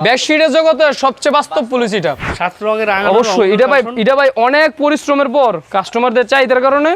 বেডশিটের জগতে সবচেয়ে বাস্তব এটা। সাত রঙের অবশ্যই এটা ভাই এটা ভাই অনেক পরিশ্রমের পর কাস্টমারদের চাহিদার কারণে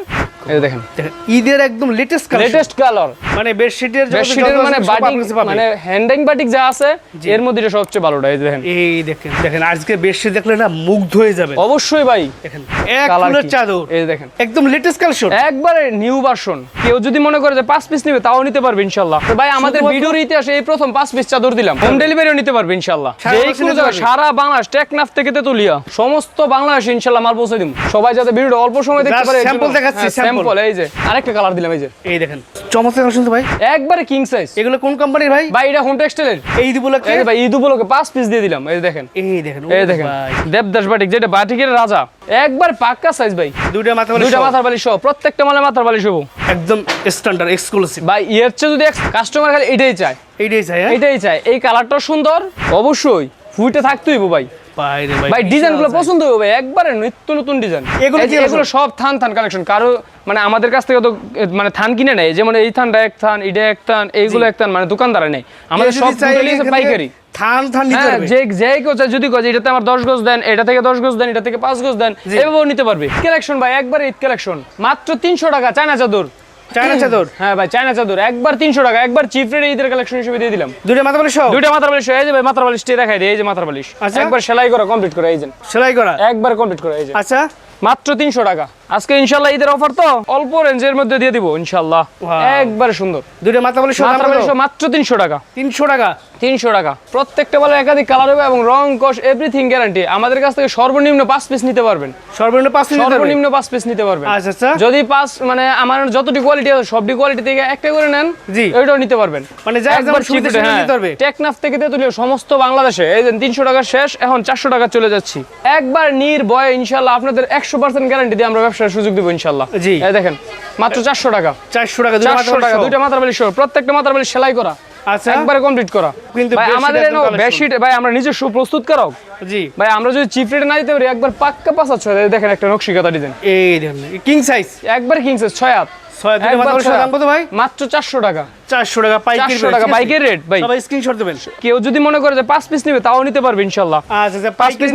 এই দেখেন। দেখেন, ঈদের একদম লেটেস্ট কালেকশন লেটেস্ট কালার মানে বেডশিটের বেডশিটের মানে বাটিক আপনার কাছে পাবেন। মানে হ্যান্ডিং বাটিক যা আছে এর মধ্যে সবচেয়ে ভালোটা এই দেখেন। এই দেখেন দেখেন আজকে বেডশিট দেখলে না মুগ্ধ হয়ে যাবে অবশ্যই ভাই। দেখেন এক কালার চাদর। এই দেখেন। একদম লেটেস্ট কালেকশন একবারে নিউ ভার্সন কেউ যদি মনে করে যে পাঁচ পিস নিবে তাও নিতে পারবে তো ভাই আমাদের ভিডিওর ইতিহাসে এই প্রথম পাঁচ পিস চাদর দিলাম। হোম ডেলিভারিও নিতে পারবে ইনশাল্লাহ। সারা বাংলাদেশে কোনো জায়গায় সারা বাংলাদেশ টেকনাফ থেকে তেতুলিয়া। সমস্ত বাংলাদেশে ইনশাল্লাহ মাল পৌঁছে দিব। সবাই যাতে ভিডিওটা অল্প সময় দেখতে পারে দেখাচ্ছি। স্যাম্পল এই যে আরেকটা কালার দিলাম এই যে। এই দেখেন। চমৎকার কালেকশন তো ভাই? একবারে কিং সাইজ এগুলো কোন কোম্পানির ভাই? ভাই এটা হোম টেক্সটাইলের এই এই ভাই উপলক্ষে পাঁচ পিস দিয়ে দিলাম এই দেখেন। এই দেখেন এই দেখেন দেবদাস বাটিক যেটা বাটিকের রাজা। একবার পাক্কা সাইজ ভাই। দুইটা মাথা বলে দুইটা মাথার বালিশ সহ প্রত্যেকটা মালে মাথার বালিশ হব একদম স্ট্যান্ডার্ড এক্সক্লুসিভ ভাই এর চেয়ে যদি কাস্টমার খালি এটাই চায়। এইটাই চাই হ্যাঁ? এটাই চায়। এই কালারটা সুন্দর অবশ্যই। ফুইটে থাকতেই ভাই। ভাই রে ভাই ডিজাইন পছন্দ হবে ভাই একবারে নিত্য নতুন ডিজাইন। এগুলো কি এগুলো সব থান থান কালেকশন কারও মানে আমাদের কাছ থেকে তো মানে থান কিনে নেয় যেমন এই থানটা এক থান এটা এক থান এইগুলো এক থান মানে দোকানদারে নেই আমাদের সব পাইকারি। থান থান নিতে হ্যাঁ পারবে। যে যে কেউ চায় যদি কয় এটাতে আমার দশ গজ দেন এটা থেকে দশ গজ দেন এটা থেকে পাঁচ গজ দেন। এভাবেও নিতে পারবে। কালেকশন ভাই একবার ঈদ কালেকশন মাত্র তিনশো টাকা চায়না চাদর। চায়না চাদর? হ্যাঁ ভাই চায়না চাদর। একবার তিনশো টাকা একবার চিপ রেটে ঈদের কালেকশন হিসেবে দিয়ে দিলাম। দুইটা মাথা বালিশ দুইটা মাথা বালিশ এই যে ভাই মাথা বালিশটি দেখাই দিই এই যে মাথা বালিশ আচ্ছা। একবার সেলাই করা কমপ্লিট করে এই যে। সেলাই করা? একবার কমপ্লিট করে এই যে। আচ্ছা। মাত্র তিনশো টাকা। আজকে ইনশাল্লাহ ঈদের অফার তো অল্প রেঞ্জের মধ্যে দিয়ে দিব ইনশাল্লাহ। একবারে সুন্দর। দুইটা মাথা বলে বালিশ মাত্র তিনশো টাকা। তিনশো টাকা। তিনশো টাকা। প্রত্যেকটা বলে একাধিক কালার হবে এবং রং কস এভরিথিং গ্যারান্টি আমাদের কাছ থেকে সর্বনিম্ন পাঁচ পিস নিতে পারবেন। সর্বনিম্ন পাঁচ সর্বনিম্ন পাঁচ পিস নিতে পারবেন। আচ্ছা আচ্ছা। যদি পাঁচ মানে আমার যতটি কোয়ালিটি আছে সবটি কোয়ালিটি থেকে একটা করে নেন জি। ওইটাও নিতে পারবেন। মানে সেটা হ্যাঁ। পারবে। টেকনাফ থেকে তেতুলিয়া সমস্ত বাংলাদেশে এই যে তিনশো টাকা শেষ এখন চারশো টাকা চলে যাচ্ছি। একবার নির্ভয়ে ইনশাল্লাহ আপনাদের একশো পার্সেন্ট গ্যারান্টি দিয়ে আমরা ব্যবসার সুযোগ দিব ইনশাল্লাহ। জি। দেখেন মাত্র চারশো টাকা। চারশো টাকা চারশো টাকা দুইটা মাথার বালিশ প্রত্যেকটা মাথার বালিশ সেলাই করা। আচ্ছা। একবারে কমপ্লিট করা। কিন্তু ভাই আমাদের। বেডশিট ভাই আমরা নিজস্ব জি। ভাই আমরা যদি চিপ রেটে না দিতে পারি একবার পাক্কা পাঁচ হাত ছয় দেখেন একটা নকশিকাতা ডিজাইন এই দেখেন কিং সাইজ একবার ছয় হাত। ছয় হাত। মাত্র চারশো টাকা। চারশো টাকা পাইকারি টাকা বাইকের রেট ভাই। সবাই স্ক্রিনশট দেবেন। কেউ যদি মনে করে যে পাঁচ পিস নিবে তাও নিতে পারবে ইনশাল্লাহ। আচ্ছা আচ্ছা পাঁচ পিস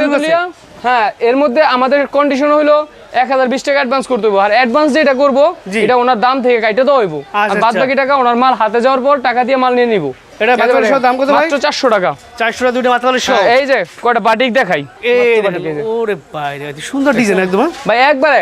তেতুলিয়া হ্যাঁ এর মধ্যে আমাদের কন্ডিশন হলো এক হাজার বিশ টাকা অ্যাডভান্স করতে হবে আর অ্যাডভান্স যেটা করব এটা ওনার দাম থেকে কাইটে দেওয়া হইব। আর আচ্ছা, বাদ আচ্ছা। বাকি টাকা ওনার মাল হাতে যাওয়ার পর টাকা দিয়ে মাল নিয়ে নিব। এটা দাম কত ভাই? মাত্র চারশো টাকা। চারশো টাকা দুইটা মাথা বলে হ্যাঁ, এই যে কয়টা বাটিক দেখাই। মাত্র। ওরে বাইরে সুন্দর ডিজাইন একদম হ্যাঁ? ভাই একবারে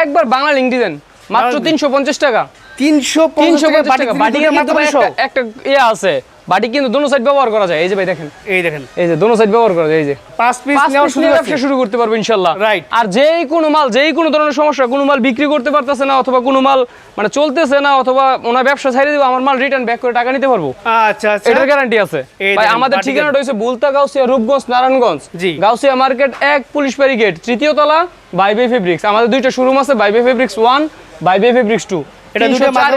একবার বাংলা লিঙ্ক ডিজাইন মাত্র বাংলা তিনশো পঞ্চাশ টাকা। তিনশো তিনশো পঞ্চাশ পঞ্চাশ টাকা। বাটি টাকা মাথা একটা একটা ইয়ে আছে। বাটি কিন্তু দোনো সাইড ব্যবহার করা যায় এই যে ভাই দেখেন। এই দেখেন। এই যে দোনো সাইড ব্যবহার করা যায় এই যে। পাঁচ পিস নেওয়ার piece সুযোগ ব্যবসা শুরু করতে পারব ইনশাল্লাহ। Right. আর যেই কোনো মাল যেই কোনো ধরনের সমস্যা কোনো মাল বিক্রি করতে পারতেছে না অথবা কোনো মাল মানে চলতেছে না অথবা ওনার ব্যবসা ছাড়িয়ে দিব আমার মাল রিটার্ন ব্যাক করে টাকা নিতে পারব। আচ্ছা আচ্ছা। এটার গ্যারান্টি আছে। ভাই আমাদের ঠিকানাটা হচ্ছে বুলতা গাউসিয়া রূপগঞ্জ নারায়ণগঞ্জ। জি। গাউসিয়া মার্কেট এক পুলিশ গেট তৃতীয় তলা বাইবে ফেব্রিক্স আমাদের দুইটা শোরুম আছে bye bye fabrics one bye bye fabrics two এটা মাত্র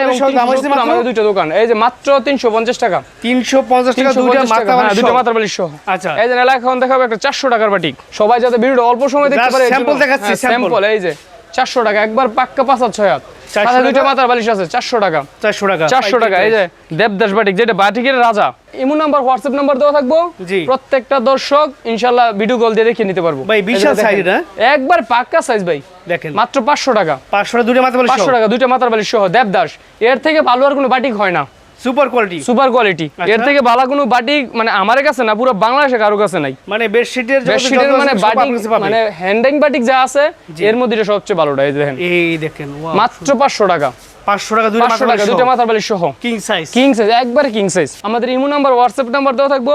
মাত্র? আমাদের দোকান। এই যে মাত্র তিনশো পঞ্চাশ টাকা। তিনশো পঞ্চাশ দুইটা 350 টাকা, হ্যাঁ। বালিশ আচ্ছা। এই যে এখন দেখাবো একটা চারশো টাকার বাটিক। সবাই যাতে ভিডিওটা অল্প সময় দেখতে পারে দেখাচ্ছি, স্যাম্পল এই যে। চারশো টাকা একবার পাক্কা পাঁচ হাত ছয় হাত। দুইটা মাথার বালিশ আছে চারশো টাকা। চারশো টাকা চারশো টাকা এই যে দেবদাস বাটিক যেটা বাটিকের রাজা। ইমো নাম্বার হোয়াটসঅ্যাপ নাম্বার দেওয়া থাকব। প্রত্যেকটা দর্শক ইনশাল্লাহ ভিডিও কল দিয়ে দেখে নিতে পারব। ভাই, বিশাল একবার পাক্কা সাইজ ভাই। দেখেন। মাত্র পাঁচশো টাকা। পাঁচশো টাকা দুইটা মাথা বলে পাঁচশো টাকা দুইটা মাথার বালিশ সহ দেবদাস এর থেকে ভালো আর কোনো বাটিক হয় না। Super quality. Super quality. এর আচ্ছা। থেকে ভালো কোনো বাটিক মানে আমার কাছে না পুরো বাংলাদেশে কারও কাছে নাই। মানে বেডশিটের বেডশিটের মানে বাটিক মানে হ্যান্ডিং বাটিক যা আছে এর মধ্যে এটা সবচেয়ে ভালোটা এই দেখেন। এই দেখেন মাত্র পাঁচশো টাকা। পাঁচশো টাকা দুইটা মাথার বালিশ সহ। কিং সাইজ কিং সাইজ একবারে কিং সাইজ আমাদের ইমো নাম্বার হোয়াটসঅ্যাপ নাম্বার দেওয়া থাকব।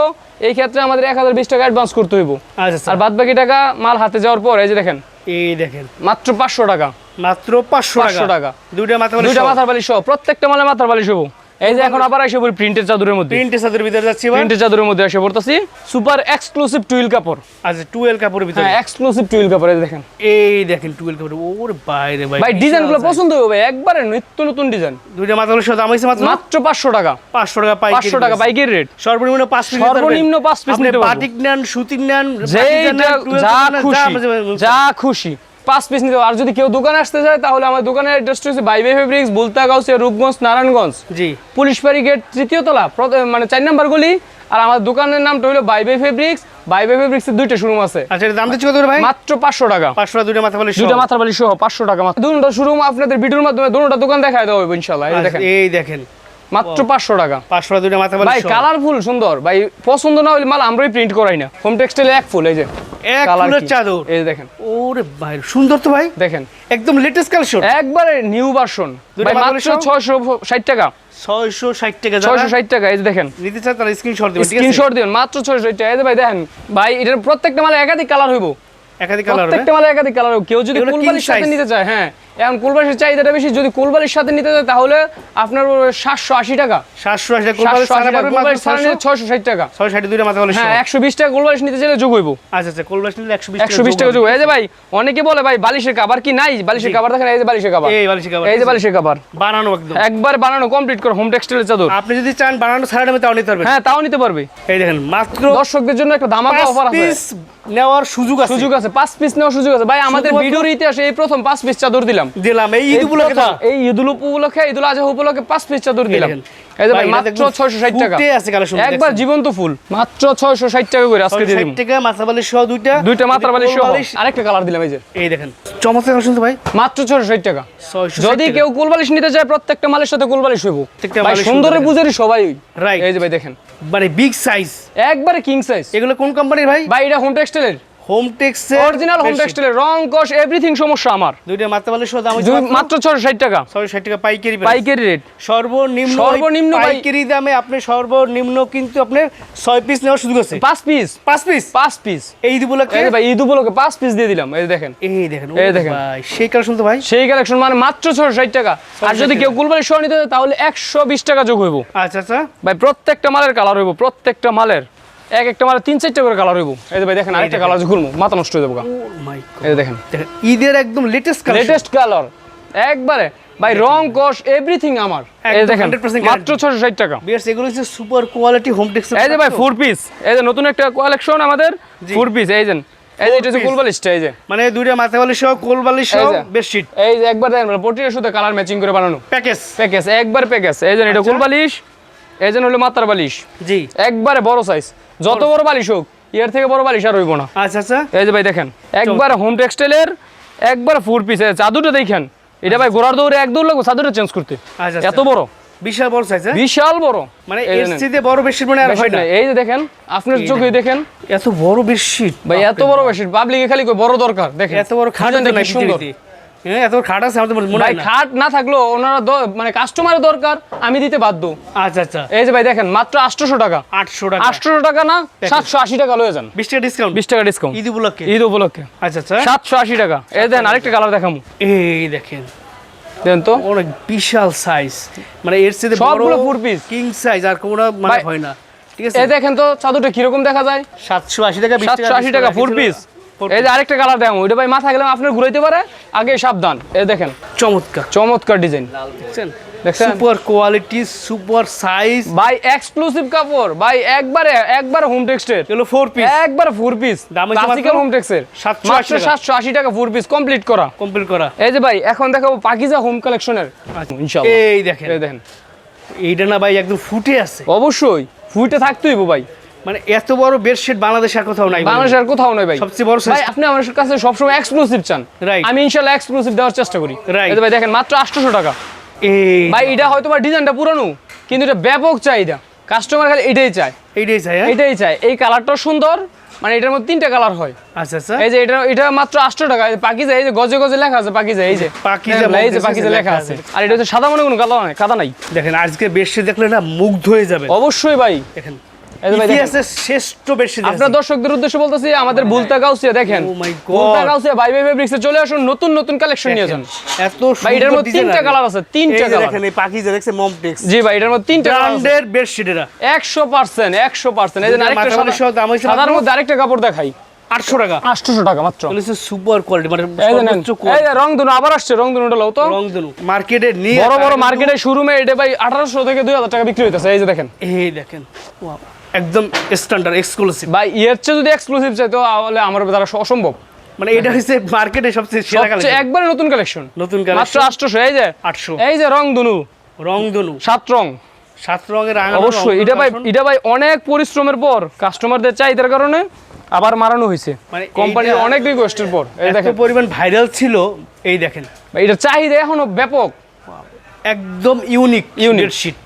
এই ক্ষেত্রে আমাদের টাকা অ্যাডভান্স করতে হইব। আচ্ছা আর স্যার বাদ বাকি টাকা মাল হাতে যাওয়ার পর এই যে দেখেন। এই দেখেন। মাত্র পাঁচশো টাকা। মাত্র টাকা। টাকা। দুইটা মাথা বলে দুইটা মাথার বালিশ সহ। প্রত্যেকটা মালে মাথার বালিশ হব এই যে এখন আবার এসে পড়ি প্রিন্টের চাদরের মধ্যে। প্রিন্টের সাথে ভিতরে যাচ্ছি প্রিন্টের চাদরের মধ্যে এসে পড়তেছি। সুপার এক্সক্লুসিভ টুইল কাপড়। আচ্ছা টুয়েলভ কাপড়ের ভিতরে। হ্যাঁ এক্সক্লুসিভ টুইল কাপড় এই দেখেন। এই দেখেন টুয়েলভ কাপড়। ওর বাইরে ভাই ভাই ডিজাইনগুলো পছন্দ হবে ভাই একবারে নিত্য নতুন ডিজাইন। দুইটা মাথা বলে দাম হয়েছে মাত্র? মাত্র পাঁচশো টাকা। পাঁচশো টাকা পাই পাঁচশো টাকা বাইকের রেট সর্বনিম্ন পাঁচ পিস সর্বনিম্ন পাঁচ piece নিতে। বাটিক নেন সুতির নেন যা খুশি যা খুশি। পাঁচ পিস নিতে আর যদি কেউ দোকানে আসতে চায় তাহলে আমার দোকানের অ্যাড্রেসটা হচ্ছে bye bye fabrics Bulta Rupganj Narayanganj. জি। পুলিশ বাড়ি গেট তৃতীয় তলা মানে চার নাম্বার গলি। আর আমার দোকানের নামটা হলো বাইবে ফেব্রিক্স বাইবে ফেব্রিক্সের দুইটা শোরুম আছে। আচ্ছা এটা দাম দিচ্ছি কত ভাই? মাত্র পাঁচশো টাকা। পাঁচশো টাকা দুইটা মাথা বালিশ সহ। দুইটা মাথার বালি সহ পাঁচশো টাকা মাত্র। দুটো শোরুম আপনাদের ভিডিওর মাধ্যমে দুটো দোকান দেখায় দেওয়া হবে ইনশাল্লাহ এই আচ্ছা, দেখেন। এই দেখেন। মাত্র পাঁচশো টাকা। পাঁচশো টাকা দুইটা মাথা ভাই। কালারফুল সুন্দর। ভাই পছন্দ না হলে মাল আমরাই প্রিন্ট করাই না। হোম টেক্সটাইল এক ফুল এই যে। এক ফুলের চাদর। এই দেখেন। ওরে ভাই সুন্দর তো ভাই। দেখেন। একদম লেটেস্ট কালেকশন একবারে নিউ ভার্সন ভাই মাত্র মাত্র সহ? ছয়শো ষাট টাকা। টাকা এই দেখেন। নিতে চান তারা স্ক্রিনশট দেবেন ঠিক আছে? স্ক্রিনশট দিন মাত্র টাকা। এই ভাই দেখেন। ভাই এটার প্রত্যেকটা মালে একাধিক কালার হইব। একাধিক কালার প্রত্যেকটা মালে একাধিক কালার কেউ যদি সাথে নিতে চায় হ্যাঁ। এখন কুলবালির চাহিদাটা বেশি। যদি কুলবালির সাথে নিতে চায় তাহলে আপনার সাতশো আশি টাকা। সাতশো আশি টাকা কোরবানির সাতশো আশি ছাড়া টাকা। পাবেন মাত্র কুলবালির ছাড়া নিলে 600 ছয়শো ষাট টাকা। ছয় ষাট দুইটা মাথা হ্যাঁ একশো বিশ টাকা কুলবালিশ নিতে চাইলে যোগ হইব। আচ্ছা আচ্ছা নিলে একশো বিশ একশো বিশ টাকা যোগ। এই যে ভাই অনেকে বলে ভাই বালিশের কাবার কি নাই? বালিশের কাবার দেখেন এই যে বালিশের কাবার এই বালিশের cover, এই যে বালিশের কাবার বানানো একদম। একবার বানানো কমপ্লিট করে হোম টেক্সটাইলের চাদর। আপনি যদি চান বানানো ছাড়া দামে তাও নিতে পারবেন। হ্যাঁ তাও নিতে পারবে। এই দেখেন মাত্র দর্শকদের জন্য একটা পাঁচ অফার আছে। পিস নেওয়ার সুযোগ আছে। সুযোগ আছে পাঁচ পিস নেওয়ার সুযোগ আছে। ভাই আমাদের ভিডিওর ইতিহাসে এই প্রথম পাঁচ পিস চাদর দিলাম। দিলাম। এই ঈদ উপলক্ষে এই ঈদুল উপলক্ষে ঈদুল আজহা উপলক্ষে পাঁচ পিস চাদর দিলাম। এই যে ভাই, মাত্র দেখবেন ছয়শো ষাট টাকা। ফুটে আছে collection, একবার জীবন্ত ফুল মাত্র ছয়শো ষাট টাকা করে আজকে 660 দিলাম। টাকা মাথা বালিশ সহ দুইটা দুইটা বালিশ সহ। আরেকটা কালার দিলাম এই যে। এই দেখেন চমৎকার কালেকশন ভাই। মাত্র ছয়শো ষাট টাকা। যদি টাকা। কেউ কুলবালিশ নিতে চায় প্রত্যেকটা মালের সাথে কুলবালিশ হইব। ভাই সুন্দরের সুন্দর বুঝেরই সবাই। Right. এই যে ভাই দেখেন। মানে বিগ সাইজ একবারে কিং সাইজ এগুলো কোন কোম্পানির ভাই? ভাই এটা হোম টেক্সটাইলের হোম টেক্স অরিজিনাল হোম টেক্সটাইলের রং কস এভরিথিং সমস্যা আমার। দুইটা মাত্র টাকা। ছয়শো ষাট টাকা পাইকারি পাইকারি রেট সর্বনিম্ন সর্বনিম্ন পাইকারি দামে আপনি সর্বনিম্ন কিন্তু আপনার ছয় পিস নেওয়ার সুযোগ আছে। পাঁচ পিস পাঁচ পিস পাঁচ পিস এই ঈদ উপলক্ষে এই যে ভাই ঈদ উপলক্ষে পাঁচ পিস দিয়ে দিলাম এই দেখেন। এই দেখেন এই এই দেখেন। দেখেন ভাই সেই কালেকশন তো ভাই। সেই কালেকশন মানে মাত্র ছশো ষাট টাকা। আর যদি কেউ কুলবাড়ি সহ নিতে তাহলে একশো বিশ টাকা যোগ হইব। আচ্ছা আচ্ছা। ভাই প্রত্যেকটা মালের কালার হইব প্রত্যেকটা মালের। এক একটা মালের তিন চারটা করে কালার হইব। এই যে ভাই দেখেন আরেকটা কালার মাথা নষ্ট হয়ে যাব এই দেখেন। ঈদের একদম লেটেস্ট লেটেস্ট কালার একবারে ভাই রং কস এভরিথিং আমার। এই দেখেন মাত্র ছশো ষাট টাকা। বিয়ার্স এগুলো হচ্ছে সুপার কোয়ালিটি হোম টেক্স এই যে ভাই ফোর পিস এই যে নতুন একটা কালেকশন আমাদের ফোর পিস এই যে এই যে এটা হচ্ছে। কুলবালিশটা এই যে। মানে দুইটা মাথা বালিশ সহ কোল বালিশ সহ এই যে। বেডশিট এই যে একবার দেখেন পটির সাথে কালার ম্যাচিং করে বানানো। প্যাকেজ প্যাকেজ একবার প্যাকেজ এই যে এটা আচ্ছা। কুল এই যে হলো মাত্রার বালিশ। জি। একবারে বড় সাইজ যত বড় বালিশ হোক এর থেকে বড় বালিশ আর হইব না। আচ্ছা আচ্ছা। এই যে ভাই দেখেন একবার হোম টেক্সটাইলের একবার ফোর পিস চাদরটা দেখেন। এটা ভাই গোড়ার দৌড়ে এক দৌড় লাগবে চাদরটা চেঞ্জ করতে। আচ্ছা, এত বড়। বিশাল বড় সাইজ বিশাল বড়। মানে চেয়ে বড় বেডশিট মানে আর হয় না। এই যে দেখেন আপনার চোখে দেখেন। এত বড় বেডশিট ভাই এত বড় বেডশিট পাবলিকে খালি কই বড় দরকার। দেখেন এত বড় খাট নাই সুন্দর। হ্যাঁ এত খাট আছে আমার মনে হয় খাট না থাকলেও ওনারা মানে কাস্টমারের দরকার আমি দিতে বাধ্য। আচ্ছা আচ্ছা। এই যে ভাই দেখেন মাত্র আটশোশো টাকা। আটশো টাকা। আটশোশো টাকা না সাতশো আশি টাকা লয়ে যান। বিশ টাকা ডিসকাউন্ট বিশ টাকা ডিসকাউন্ট ঈদ উপলক্ষে? ঈদ উপলক্ষে। আচ্ছা আচ্ছা। সাতশো আশি টাকা। এই দেন আরেকটা কালার দেখামু। এই দেখেন। দেন তো। অনেক বিশাল সাইজ মানে এর চেয়ে সবগুলো four piece। কিং সাইজ আর কোনো মানে হয় না। ঠিক আছে? এই দেখেন তো চাদরটা কীরকম দেখা যায়? সাতশো আশি টাকা বিশ সাতশো আশি টাকা ফোর পিস এই যে আরেকটা কালার দেখামু ওইটা ভাই মাথা গেলাম আপনার ঘুরাইতে পারে। আগে সাবধান। এই দেখেন চমৎকার। চমৎকার ডিজাইন দেখছেন? সুপার কোয়ালিটি সুপার সাইজ ভাই এক্সক্লুসিভ কাপড়। ভাই একবারে একবারে হোম টেক্সটের এগুলো ফোর পিস একবার ফোর পিস দাম হচ্ছে ক্লাসিক্যাল হোম টেক্সের 780 মাত্র টাকা। ফোর পিস কমপ্লিট করা। কমপ্লিট করা। এই যে ভাই এখন দেখাবো পাকিজা হোম কালেকশনের ইনশাআল্লাহ এই দেখেন। এই দেখেন। এইটা না ভাই একদম ফুটে আছে। অবশ্যই। ফুইটে থাকতেই ভাই। মানে এত বড় বেডশিট বাংলাদেশে আর কোথাও নাই আর কোথাও ভাই। সবচেয়ে বড় ভাই আপনি আমার কাছে সবসময় এক্সক্লুসিভ চান. আমি ইনশাআল্লাহ এক্সক্লুসিভ দেওয়ার চেষ্টা করি। যে ভাই দেখেন মাত্র 800 টাকা। এই ভাই এটা হয়তো বা ডিজাইনটা পুরানো কিন্তু এটা ব্যাপক চাহিদা। কাস্টমার খালি এটাই চায়। এইটাই চাই হ্যাঁ? এটাই চায়। এই কালারটাও সুন্দর মানে এটার মধ্যে তিনটা কালার হয়। আচ্ছা আচ্ছা। এই যে এটা এটা মাত্র 800 টাকা। পাকিজা এই যে গজে গজে লেখা আছে পাকিজা এই যে। পাকিজা দেখেন, এই যে পাকিজা লেখা আছে। আর এটা হচ্ছে সাদা মনে কোনো কালার নাই কাদা নাই। দেখেন আজকে বেডশিট দেখলে না মুগ্ধ হয়ে যাবে। অবশ্যই ভাই। দেখেন এই যে ভাই দেখেন। ইতিহাসের শ্রেষ্ঠ বেডশিট আপনার দর্শকদের উদ্দেশ্যে বলতেছি আমাদের বুলতা গাউসিয়া দেখেন। My God. Bulta Gausia bye bye ফেব্রিক্সে চলে আসুন নতুন নতুন কালেকশন নিয়ে যান এত ভাই এটার মধ্যে তিনটা কালার আছে তিনটা কালার দেখেন এই পাখিজা দেখছে মমটেক্স জি ভাই এটার মধ্যে তিনটা ব্র্যান্ডের বেডশিট এরা। একশো পার্সেন্ট একশো পার্সেন্ট। এই যে আরেকটা সাদার মধ্যে কাপড় দেখাই। আটশো টাকা। আটশোশো টাকা মাত্র। সুপার কোয়ালিটি মানে এই রং দুনো আবার আসছে রং দুনোটা লও তো। রংধনু মার্কেটে নিয়ে বড় বড় মার্কেটে শোরুমে এটা ভাই আঠারোশো থেকে দুই হাজার টাকা বিক্রি হইতেছে। এই যে দেখেন। এই দেখেন একদম স্ট্যান্ডার্ড এক্সক্লুসিভ ভাই ইয়ের চেয়ে যদি এক্সক্লুসিভ চাই তো তাহলে আমার দ্বারা অসম্ভব। মানে এটা হচ্ছে মার্কেটে সবচেয়ে সেরা কালেকশন একবারে নতুন কালেকশন নতুন কালেকশন মাত্র কালেকশন আটশোশো এই যে। 800 এই যে রং দুনু রংধনু। সাত রং। সাত রঙের অবশ্যই এটা ভাই এটা ভাই অনেক পরিশ্রমের পর কাস্টমারদের চাহিদার কারণে আবার মারানো হয়েছে মানে কোম্পানির অনেক রিকোয়েস্টের পর। এই দেখেন। পরিমাণ ভাইরাল ছিল এই দেখেন। ভাই, এটার চাহিদা এখনও ব্যাপক। একদম ইউনিক Unique। বেডশিট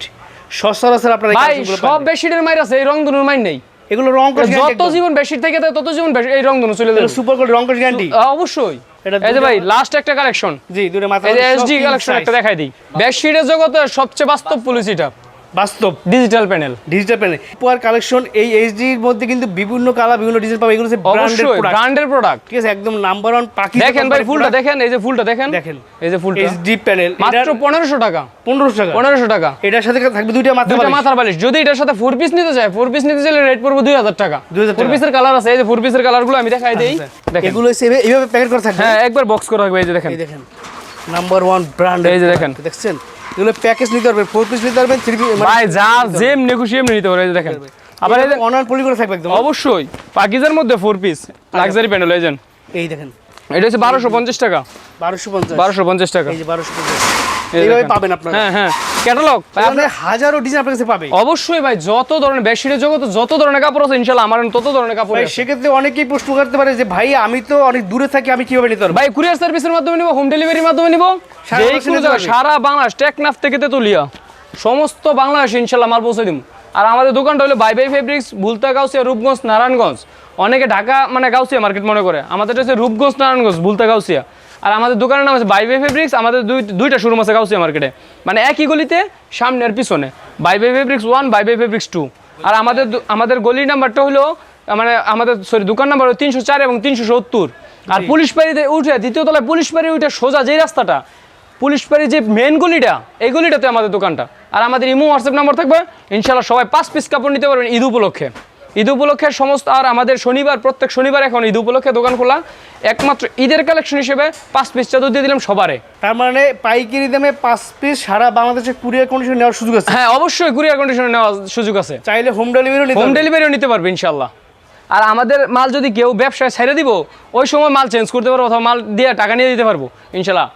সচরাচর আপনারা ভাই সব। বেডশিটের মাইর আছে এই রং দুনুর মাইর নেই। এগুলো রং করে যত জীবন বেডশিট থেকে থাকে তত জীবন এই রং দুনু চলে যাবে। সুপার গোল্ড রং করে গ্যারান্টি অবশ্যই। এটা এই যে ভাই লাস্ট একটা কালেকশন জি দূরে মাথা এই যে এসডি কালেকশন একটা দেখাই দিই। বেডশিটের জগতে সবচেয়ে বাস্তব পলিসিটা বাস্তব। ডিজিটাল প্যানেল ডিজিটাল প্যানেল উপহার কালেকশন এই এইচডির মধ্যে কিন্তু বিভিন্ন কালার বিভিন্ন ডিজাইন পাবে। এগুলো হচ্ছে ব্র্যান্ডেড প্রোডাক্ট ব্র্যান্ডের প্রোডাক্ট ঠিক আছে একদম নাম্বার ওয়ান পাখি দেখেন ভাই ফুলটা দেখেন এই যে ফুলটা দেখেন। দেখেন। এই যে ফুলটা। এইচডি প্যানেল মাত্র পনেরোশো টাকা। পনেরোশো টাকা। পনেরোশো টাকা। এটার সাথে থাকবে দুইটা মাথা দুইটা বালিশ। মাথার বালিশ। যদি এটার সাথে ফোর পিস নিতে চায় ফোর পিস নিতে চাইলে রেট পড়বে দুই হাজার টাকা। 2000 ফোর টাকা। পিসের কালার আছে এই যে ফোর পিসের কালারগুলো আমি দেখাই দিই। আচ্ছা, দেখেন। এগুলো এইভাবে প্যাকেট করা থাকবে। হ্যাঁ একবার বক্স করা থাকবে এই যে দেখেন। এই দেখেন। নাম্বার ওয়ান ব্র্যান্ড এই যে দেখেন। দেখছেন? এগুলো প্যাকেজ নিতে পারবেন ফোর পিস নিতে পারবেন থ্রি পিস ভাই যা যেমনি খুশি এমনি নিতে পারবেন দেখেন। আবার এই অনার পলি করে থাকবে একদম। অবশ্যই পাকিজার মধ্যে ফোর পিস লাক্সারি প্যান্ডেল যে। এই দেখেন। এটা হচ্ছে বারোশো পঞ্চাশ টাকা। বারোশো পঞ্চাশ। বারোশো পঞ্চাশ টাকা। এই যে বারোশো পঞ্চাশ। এইভাবে পাবেন আপনারা। হ্যাঁ হ্যাঁ। ক্যাটালগ এখানে হাজারো ডিজাইন আপনার কাছে পাবে। অবশ্যই ভাই যত ধরনের বেডশিটের জগতে যত ধরনের কাপড় আছে ইনশাল্লাহ আমার তত ধরনের কাপড় আছে। সেক্ষেত্রে অনেকেই প্রশ্ন করতে পারে যে ভাই আমি তো অনেক দূরে থাকি আমি কীভাবে নিতে পারব? ভাই কুরিয়ার সার্ভিসের মাধ্যমে নিব হোম ডেলিভারির মাধ্যমে নিব? সারা বাংলাদেশে টেকনাফ থেকে তেতুলিয়া। সমস্ত বাংলাদেশে ইনশাল্লাহ মাল পৌঁছে দিব আর আমাদের দোকানটা হলো bye bye fabrics Bhulta Gausia Rupganj Narayanganj. অনেকে ঢাকা মানে গাউসিয়া মার্কেট মনে করে। আমাদের হচ্ছে রূপগঞ্জ নারায়ণগঞ্জ ভুলতা গাউসিয়া। আর আমাদের দোকানের নাম আছে বাই বাই ফেব্রিক্স আমাদের দুই দুইটা শোরুম আছে গাউসিয়া মার্কেটে মানে একই গলিতে সামনে আর পিছনে। Bye bye fabrics one bye bye fabrics two আর আমাদের আমাদের গলির নাম্বারটা হলো মানে আমাদের সরি দোকান নাম্বার হলো তিনশো চার এবং তিনশো সত্তর। আর পুলিশ বাড়িতে উঠে দ্বিতীয় তলায় পুলিশ বাড়ি উঠে সোজা যেই রাস্তাটা পুলিশ বাড়ির যে মেন গলিটা এই গলিটাতে আমাদের দোকানটা। আর আমাদের ইমো হোয়াটসঅ্যাপ নাম্বার থাকবে ইনশাল্লাহ সবাই পাঁচ পিস কাপড় নিতে পারবেন ঈদ উপলক্ষে। ঈদ উপলক্ষে সমস্ত আর আমাদের শনিবার প্রত্যেক শনিবার এখন ঈদ উপলক্ষে দোকান খোলা। একমাত্র ঈদের কালেকশন হিসেবে পাঁচ পিস চাদর দিয়ে দিলাম সবারে। তার মানে পাইকারি দামে পাঁচ পিস সারা বাংলাদেশে কুরিয়ার কন্ডিশন নেওয়ার সুযোগ আছে? হ্যাঁ অবশ্যই কুরিয়ার কন্ডিশন নেওয়ার সুযোগ আছে। চাইলে হোম ডেলিভারিও নিতে হোম ডেলিভারিও নিতে পারবে ইনশাল্লাহ আর আমাদের মাল যদি কেউ ব্যবসায় ছেড়ে দিব ওই সময় মাল চেঞ্জ করতে পারব অথবা মাল দিয়ে টাকা নিয়ে দিতে পারব ইনশাল্লাহ